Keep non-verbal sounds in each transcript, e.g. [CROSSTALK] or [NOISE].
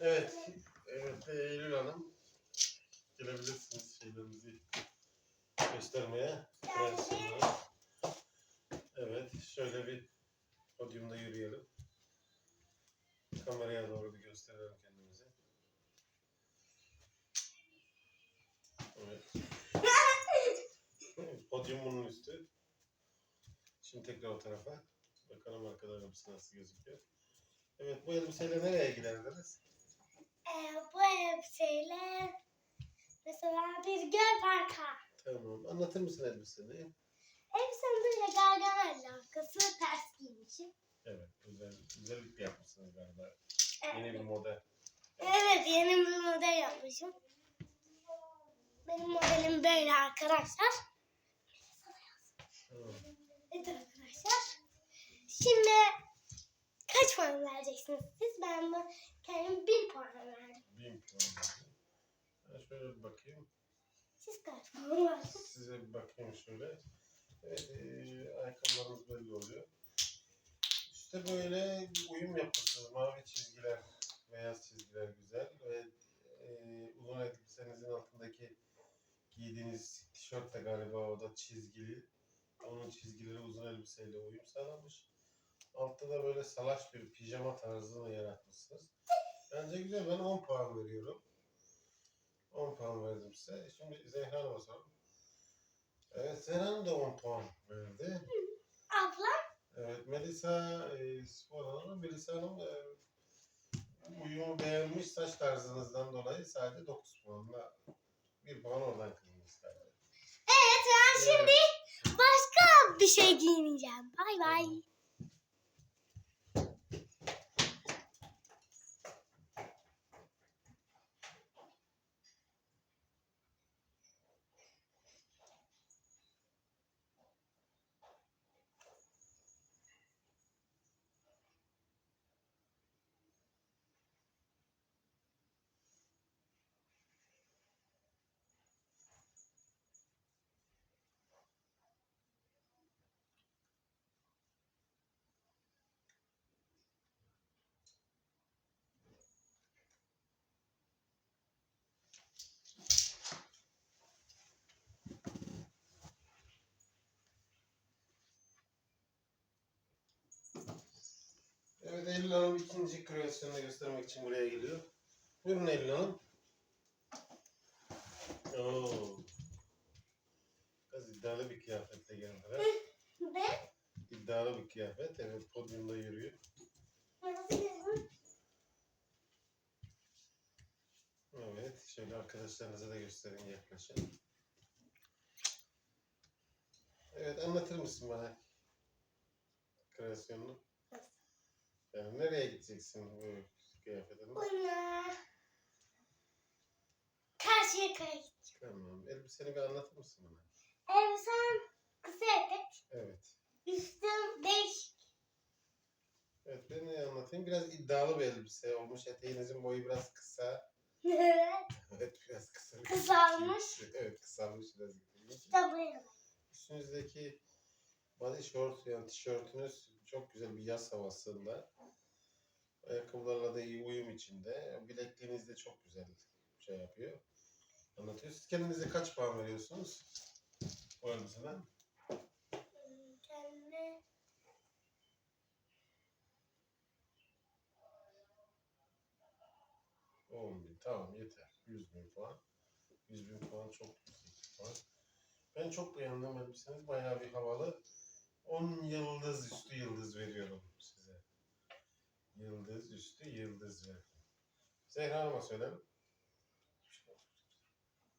Evet. Evet Eylül Hanım. Gelebilirsiniz şeylerinizi göstermeye. Evet. Şöyle bir podyumda yürüyelim. Kameraya doğru bir gösterelim kendimizi. Evet. [LAUGHS] Podyum bunun üstü. Şimdi tekrar o tarafa. Bakalım arkada elbise nasıl gözüküyor. Evet bu elbiseyle nereye giderdiniz? Bu elbiseyle mesela bir göl parka. Tamam. Anlatır mısın elbiseni? Elbisenin böyle gargamel arkası ters giymişim. Evet. Güzel, güzellikle yapmışsınız galiba. Evet. Yeni bir model. Evet yeni bir model yapmışım. Benim modelim böyle arkadaşlar. Tamam. Evet arkadaşlar. Şimdi kaç puan vereceksiniz siz? Ben bu kendim 1000 puan verdim. Bin puan. verdim. Ben şöyle bir bakayım. Siz kaç puan verdiniz? Size bir bakayım şöyle. Evet, eee ayakkabılarınız belli oluyor. İşte böyle uyum yapmışsınız. Mavi çizgiler, beyaz çizgiler güzel. Ve eee, uzun elbisenizin altındaki giydiğiniz tişört de galiba o da çizgili. Onun çizgileri uzun elbiseyle uyum sağlamış. Altta da böyle salaş bir pijama tarzını yaratmışsınız. Bence güzel. Ben 10 puan veriyorum. 10 puan verdim size. Şimdi Zehra Hanım'a soralım. Evet, Zehra Hanım da 10 puan verdi. Abla Evet, Melisa e, spor alanı. Melisa Hanım e, uyumu beğenmiş saç tarzınızdan dolayı sadece 9 puanla bir puan oradan galiba. Evet ben şimdi başka bir şey giyineceğim. Bay bay. Evet, Eylül Hanım ikinci kreasyonunu göstermek için buraya geliyor. Buyurun Eylül Hanım. Oo. Biraz iddialı bir kıyafetle geldiler. Ve İddialı bir kıyafet. Evet, podyumda yürüyor. Evet, şöyle arkadaşlarınıza da gösterin yaklaşın. Evet, anlatır mısın bana kreasyonunu? Yani nereye gideceksin bu kıyafetle? Buna karşıya kay. Tamam, elbiseni bir anlatır mısın bana? Elbisem kısa etek. Evet. Üstüm değişik. Evet, ben de anlatayım. Biraz iddialı bir elbise olmuş. Eteğinizin boyu biraz kısa. [LAUGHS] Evet. Evet, biraz kısa. Kısalmış. Evet, kısalmış biraz. İşte buraya. Üstünüzdeki body short yani tişörtünüz çok güzel bir yaz havasında. Ayakkabılarla da iyi uyum içinde. Bilekliğiniz de çok güzel şey yapıyor. Anlatıyor. Siz kendinize kaç puan veriyorsunuz? Bu elbiseden. Kendime 10 bin. Tamam yeter. 100 bin puan. 100 bin puan çok yüksek puan. Ben çok beğendim elbiseniz. Bayağı bir havalı. 10 yıldız üstü yıldız veriyorum size. Yıldız üstü yıldız verdim. Zehra Hanım'a söylerim.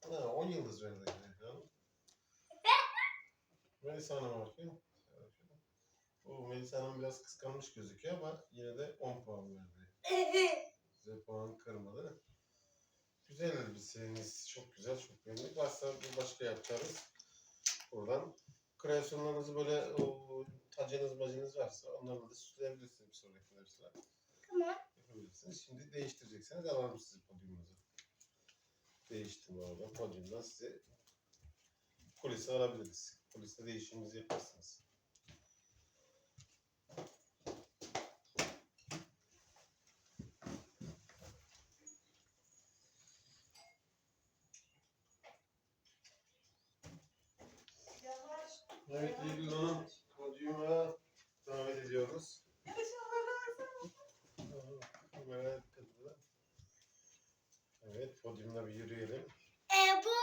Ha, 10 yıldız verdi Zehra Hanım. [LAUGHS] Melisa Hanım'a bakayım. Bu Melisa Hanım biraz kıskanmış gözüküyor ama yine de 10 puan verdi. Size puan kırmadı. Güzel elbiseniz. Çok güzel, çok beğendik. Varsa bir başka yapacağız. Buradan kreasyonlarınızı böyle o, tacınız bacınız varsa onlarla da süsleyebilirsiniz bir sonraki elbiseler. Tamam. Yapabilirsiniz. Şimdi değiştirecekseniz alalım sizi podyumunuza. Değiştim orada. Podyumdan sizi kulise alabiliriz. Kuliste değişimimizi yaparsınız. Evet Eylül Hanım podyuma davet ediyoruz. Kamera dikkat edin. Evet podyumda bir yürüyelim. Ee, bu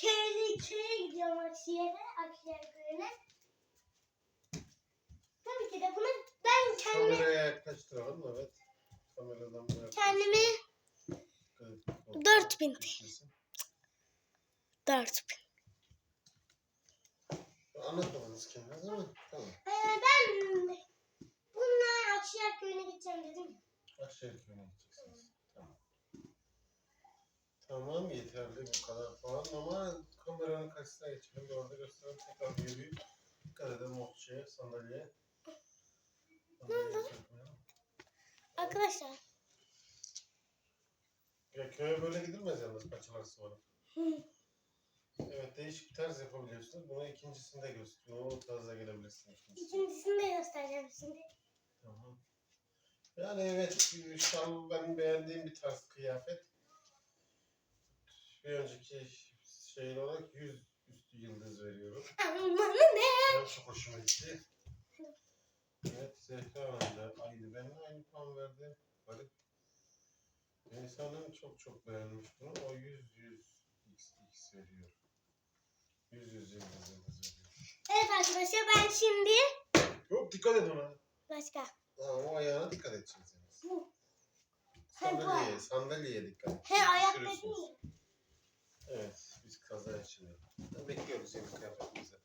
köylü köye gidiyorum Akşehir'e, Akşehir köyüne. Tabii ki de bunu ben kendi Kameraya yaklaştıralım evet. Kameradan buraya kendimi yaklaştıralım. 4000 4000. Anlatmadınız kendiniz değil mi? Tamam. Ee, ben bununla Akşehir köyüne gideceğim dedim. Aşağı köyüne gideceksiniz. Tamam. Yeterli bu kadar falan ama kameranın karşısına geçelim. Bir orada gösterelim. Tekrar yürüyüp dikkat o şeye, sandalyeye. Sandalyeye çökmeyelim. Arkadaşlar. Ya köye böyle gidilmez yalnız paçalar. Hı. Evet değişik bir tarz yapabiliyorsunuz. Bunu ikincisinde gösteriyor. O tarza gelebilirsiniz. İkincisini de göstereceğim şimdi. Tamam. Yani evet şal ben beğendiğim bir tarz kıyafet. Bir önceki şey olarak 100 üstü yıldız veriyorum. Aman ne? Çok hoşuma gitti. Evet Zehra da aynı benimle aynı puan verdi. Garip. Hanım çok çok beğenmiş bunu. O 100 100 x x veriyor. 100 100 yıldız yıldız veriyor. Evet arkadaşlar ben şimdi Yok dikkat et ona. başka. Ha, o ayağına dikkat edeceğiz. yalnız. Bu. Sandalyeye, sandalyeye dikkat. He ayak Düşürürsünüz. Evet, biz kaza yaşayalım. Bekliyoruz yeni kıyafetimizi.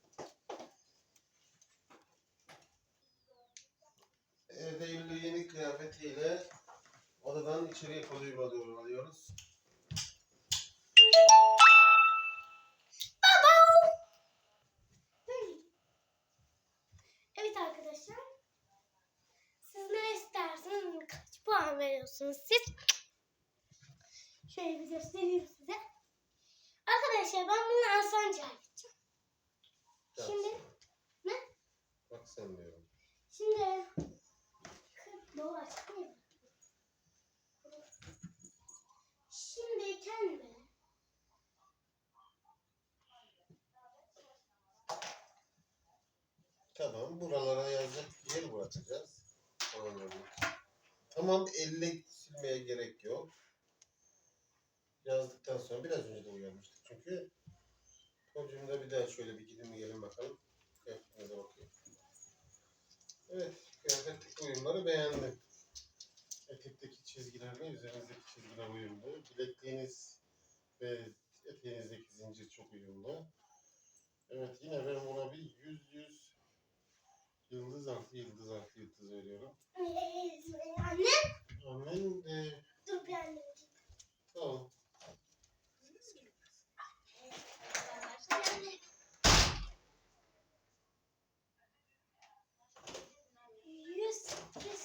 Evet, Eylül yeni kıyafetiyle odadan içeriye kolayıma doğru alıyoruz. Evet arkadaşlar. Siz ne istersiniz? Kaç puan veriyorsunuz siz? Şöyle bir göstereyim size. Arkadaşlar ben bunu gideceğim. Gel Şimdi ne? Bak sen diyorum. Şimdi kırk baba açtım ya. Şimdi kendime Tamam, buralara yazacak bir yer bırakacağız. Tamam, öyle. Tamam, elle silmeye gerek yok. Yazdıktan sonra biraz önce de uyarmıştık çünkü. Podyumda bir daha şöyle bir gidin gelin bakalım. Kıyafetinize bakayım. Evet, kıyafetteki uyumları beğendim. Etekteki çizgilerle üzerinizdeki çizgiler uyumlu. Bilekliğiniz ve eteğinizdeki zincir çok uyumlu. Evet, yine ben buna bir 100 100 Yıldız altı, yıldız altı, yıldız veriyorum. anne Annen de dur bir anne. tamam. Yüz, yüz, yüz.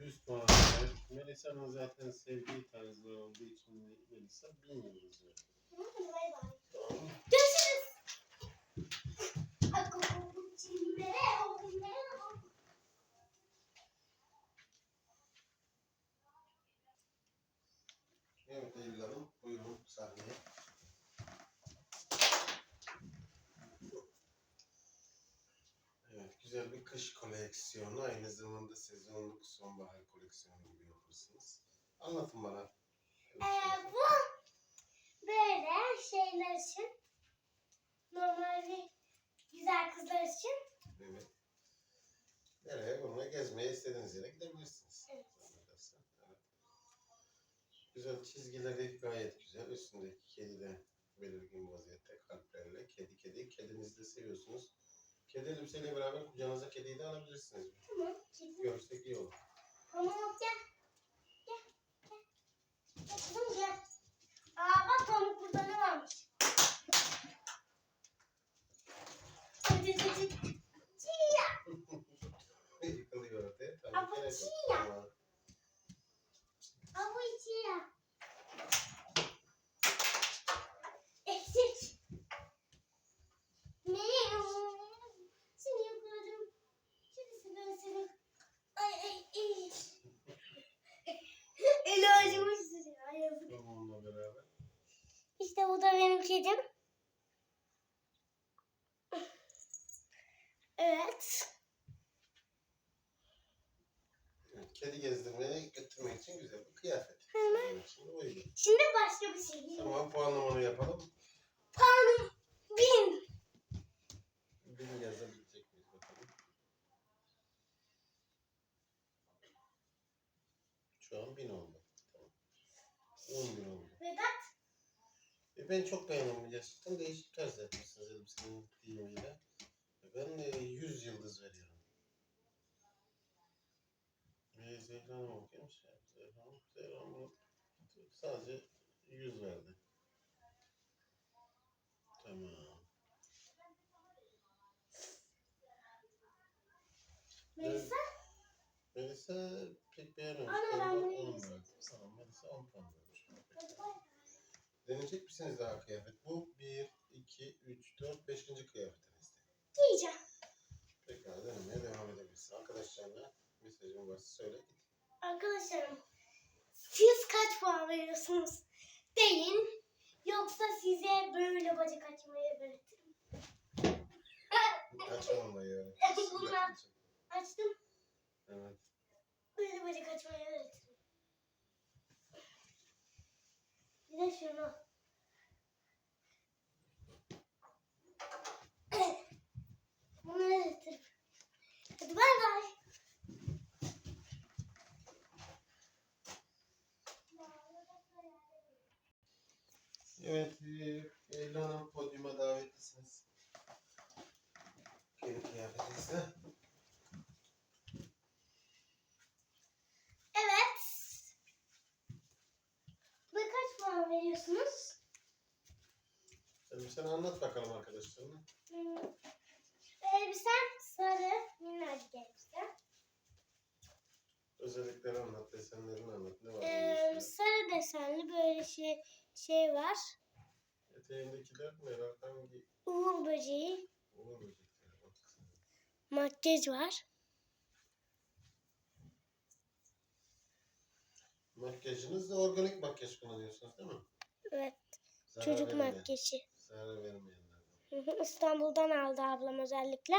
100 puan. Evet, Melisa'nın zaten sevdiği tarzlar olduğu için Melisa 1000 yıldız. Tamam. Görüşürüz. Akıllı Evet Eylül Hanım, buyurun sahneye. Evet, güzel bir kış koleksiyonu, aynı zamanda sezonluk sonbahar koleksiyonu gibi yapmışsınız. Anlatın bana. Ee, bu böyle şeyler için normal bir güzel kızlar için Evet. Nereye? Bununla gezmeye istediğiniz yere gidebilirsiniz. Evet. Evet. Güzel çizgileri gayet güzel. Üstündeki kedi de belirgin vaziyette kalplerle. Kedi kedi. Kedinizi de seviyorsunuz. Kedi elbiseyle beraber kucağınıza kediyi de alabilirsiniz. tamam. Kızım, Görsek iyi olur. Pamuk gel. Gel. Gel. Gel kızım gel. Aa bak pamuk burada ne varmış? Cı cı cı cı. Çiğ. [LAUGHS] Yıkılıyor ortaya. Ama yok. çiğ ya. Tamam. Aa bu içi ya. Eksik. Ne? Seni yakaladım. Şimdi ben seni. Ay ay ay. Eli acımış. Bununla beraber. İşte bu da benim kedim. Evet. Evet, Kedi gezdirmeye götürmek için güzel bir kıyafet. Uygun. Şimdi başka bir şey. Tamam puanlamanı yapalım. Puanım bin. Bin yazabilecek miyiz bakalım. Şu an bin oldu. Tamam. On bin oldu. Vedat. E ben çok beğendim gerçekten. Değişik tarz yapmışsınız dedim senin deyimiyle. Ben e, 100 yıldız veriyorum. Ve Zehra okumuş ya. Zehra, Zehra bunu sadece 100 verdi. Tamam. Melisa. Melisa pek beğenmemiş. Ana, Ben bunu 10 yiyeyim. verdim. Tamam Melisa 10 puan vermiş. Deneyecek misiniz daha kıyafet? Bu 1, 2, 3, 4, 5. kıyafetiniz. Diyeceğim. Pekala denemeye devam edebilirsin. Arkadaşlarına mesajın varsa söyle git. Arkadaşlarım. Siz kaç puan veriyorsunuz? Deyin. Yoksa size böyle bacak açmayı öğretirim. Açmamayı öğret. [LAUGHS] Bunlar- Açtım. Evet. Böyle bacak açmayı öğretirim. Bir de şunu. [COUGHS] Bunu öğretirim. Hadi bay bay. Evet, e, Leyla Hanım podyuma davetlisiniz. Gelin kıyafetinizle. Evet. Bu kaç veriyorsunuz? Elbiseni anlat bakalım arkadaşlarına. Hmm. Elbisem sarı, minnacık elbise. Özellikleri anlat, desenlerini anlat. Ne var? Ee, sarı desenli böyle şey şey var. Eteğindekiler neler? Hangi Uğur böceği, uğur böcekleri? Bak. makyaj var. Makyajınız da organik makyaj kullanıyorsunuz değil mi? Evet, Zarar çocuk vermeyen, makyajı. Zarar hı, İstanbul'dan aldı ablam özellikle.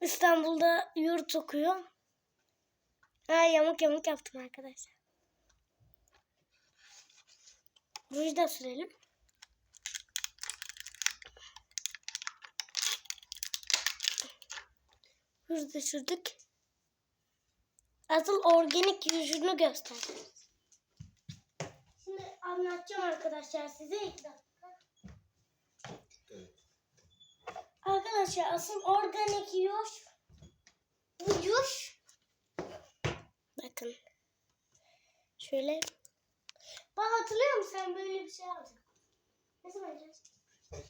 İstanbul'da yurt okuyor. Ha, yamuk yamuk yaptım arkadaşlar. Ruj da sürelim. Ruj da sürdük. Asıl organik yüzünü göstereceğiz. Anlatacağım arkadaşlar size iki dakika. Evet. Arkadaşlar asıl organik yuş bu yuş bakın şöyle bak hatırlıyor musun sen böyle bir şey aldın ne zaman? Ay,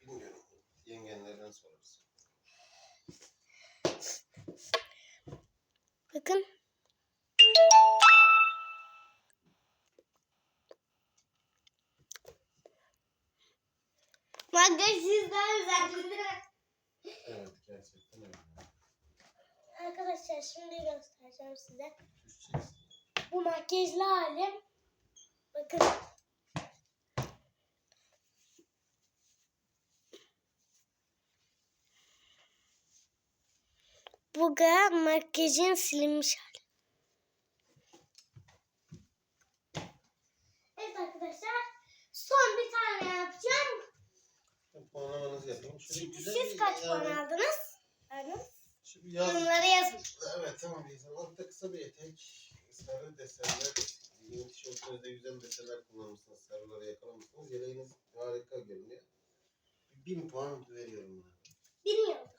bilmiyorum. Yengenlerden sorarız. bakın Arkadaşlar şimdi göstereceğim size. Bu makyajlı halim. Bakın. Bu da makyajın silinmiş hali. Evet arkadaşlar. Son bir tane yapacağım. Puanlamanızı. Şöyle Şimdi siz kaç yani- puan aldınız? Şimdi yaz... Yorumlara yazın. Evet tamam Beyza. Orta kısa bir etek. Sarı desenler. Yeni tişörtünüzde güzel desenler kullanmışsınız. Sarıları yakalamışsınız. Yeleğiniz harika görünüyor. Bin puan veriyorum buna. Bilmiyorum.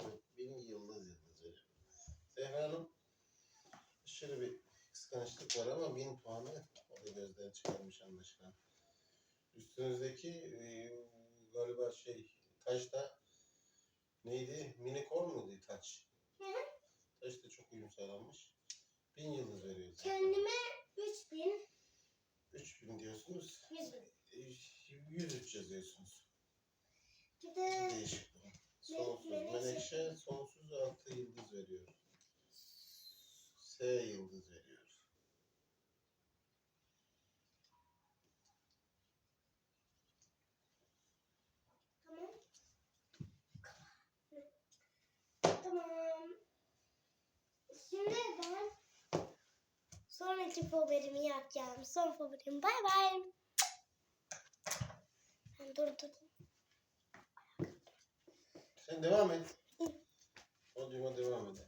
Evet, bin yıldız yıldız veriyorum. Zehra Hanım şöyle bir kıskançlık var ama bin puanı o da gözden çıkarmış anlaşılan. Üstünüzdeki e, galiba şey taş da neydi? Minikor muydu taç? Hı hı. Taş da çok uyum sağlanmış. Bin yıldız veriyoruz. Kendime 3000, 3000 diyorsunuz. 100 bin. E, 103 yazıyorsunuz. Bir de Değişik bu. Sonsuz. menekşe. Menekşe sonsuz 6 yıldız veriyor. S yıldız veriyor. tamam. İkinci favorimi yapacağım. Son favorim. Bay bay. Ben durdum. Sen devam et. Podyuma devam et.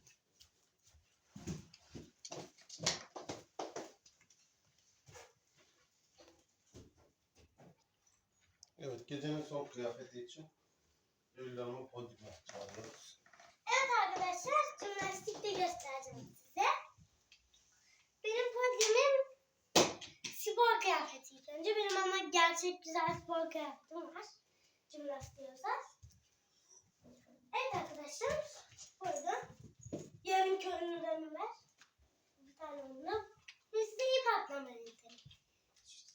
Evet, gecenin son kıyafeti için Gül Hanım'ı podyuma çağırıyoruz. Arkadaşlar, jimnastikte göstereceğim size. Benim podyumum spor kıyafeti ilk önce. Benim ama gerçek güzel spor kıyafetim var. Jimnastiğe özel. Evet arkadaşlar, burada yarım körünürümü ver. Bir tane onu. Biz de ip atlamayı dedik.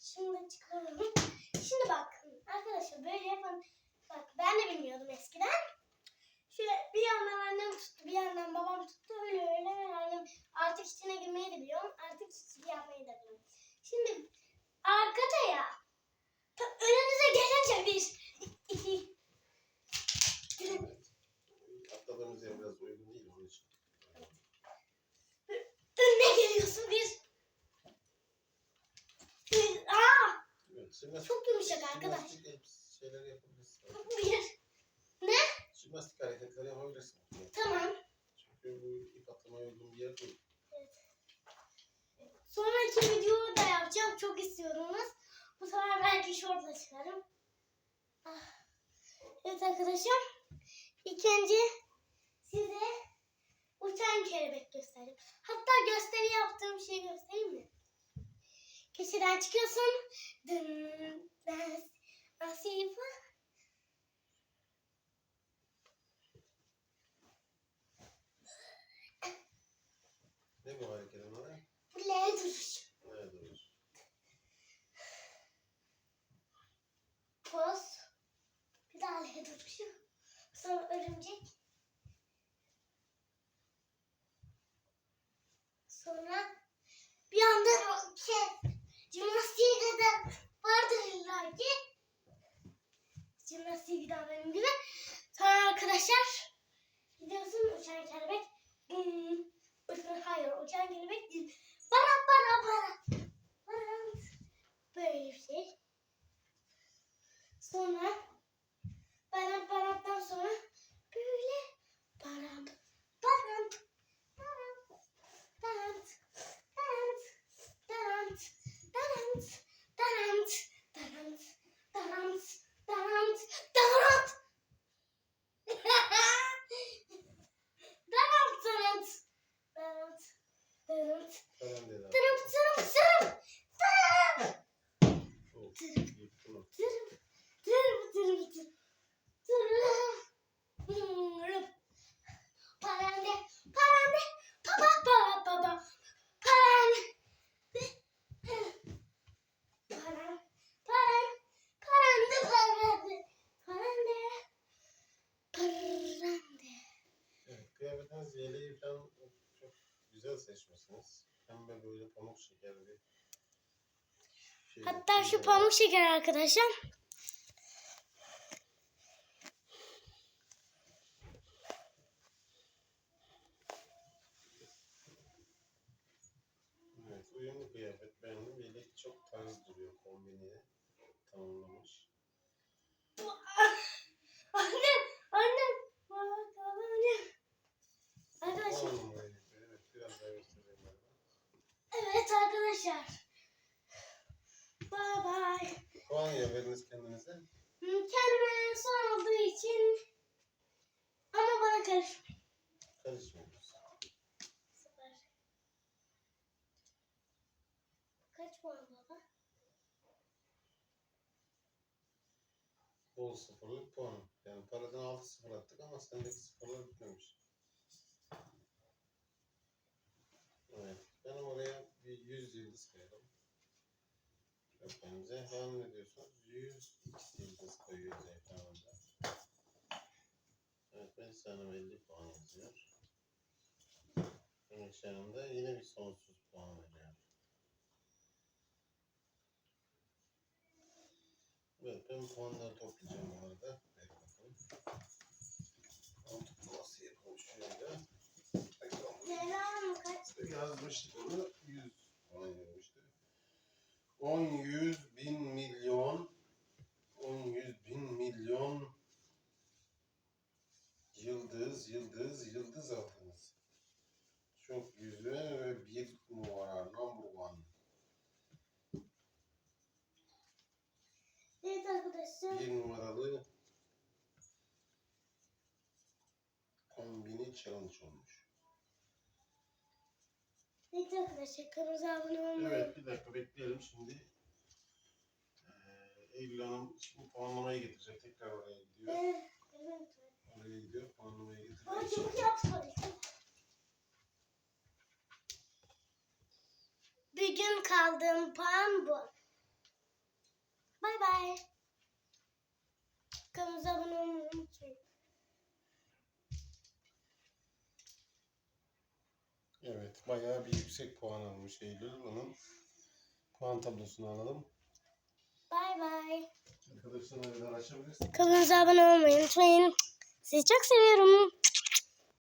Şimdi çıkaralım. Şimdi bakın arkadaşlar böyle yapın. Bak ben de bilmiyordum eskiden. Şöyle bir yandan annem tuttu, bir yandan babam tuttu. Öyle öyle öyle annem artık içine girmeyi de biliyorum. Artık çizgi yapmayı da biliyorum. Şimdi arkada ya. Ta önünüze gelince bir, [LAUGHS] Atladığımız yer biraz uygun değil onun için. önüne geliyorsun bir. bir aa, Evet, çok yumuşak arkadaş. şeyler yapabilirsin. Bir. Jimnastik hareketleri yapabilirsin. Tamam. Çünkü bu ip atlamaya uygun bir yer değil. Sonraki videoyu da yapacağım. Çok istiyorsunuz. Bu sefer belki şortla çıkarım. Ah. Evet arkadaşlar. İlk önce size uçan kelebek göstereyim. Hatta gösteri yaptığım şeyi göstereyim mi? Köşeden çıkıyorsun. Dın, nas, nasip. Ne bu hareketin adı? Buraya duruş. Nerede olur? Poz. Bir daha L'ye duruşu. Sonra örümcek. Pembe böyle pamuk şeker bir şey. Hatta şu pamuk şeker arkadaşlar. Evet, uyumlu kıyafet beğendim. Yelek çok tarz duruyor kombiniye. Tamamlamış. [LAUGHS] Annem, annem. Bak, annem. Arkadaşlar. Tamam, evet, evet, biraz daha göstereyim ben. Evet arkadaşlar. Bye bye. Puan ya veriniz kendinize. Kendime son olduğu için ama bana karışmayın. Karışmıyoruz. Süper. Kaç puan baba? Bol sıfırlık puan. Yani paradan 6 sıfır attık ama sendeki sıfırlar bitmemiş. Evet. Ben oraya bir 100 yıldız koyalım. Köpeğimize. Devam ne diyorsunuz? 100 x yıldız koyuyoruz ekranında. Evet. Ben sana 50 puan yazıyor. Bunun ekranında yine bir sonsuz puan veriyor. Evet, ben puanları toplayacağım bu arada. Bir bakalım. Puan toplaması yapalım şöyle. Mı kaç? Yazmıştık onu 100 puan yazmış. yüz, bin, milyon. On, yüz, bin, milyon. Yıldız, yıldız, yıldız aldınız. Çok güzel ve bir numara, number one. Evet arkadaşlar. Bir numaralı kombini challenge olmuş. Evet arkadaşlar kanalımıza abone olmayı. Evet bir dakika bekleyelim şimdi. Ee, Eylül Hanım şimdi puanlamaya getirecek. Tekrar oraya gidiyor. Evet. Evet. Oraya gidiyor. Puanlamaya getirecek. Ama çabuk yapsın. Bir gün kaldığım puan bu. Bay bay. Kanalımıza abone olmayı unutmayın. Evet bayağı bir yüksek puan almış Eylül. Onun puan tablosunu alalım. Bay bay. Arkadaşlarına kadar açabilirsin. Kanalımıza abone olmayı unutmayın. Sizi çok seviyorum.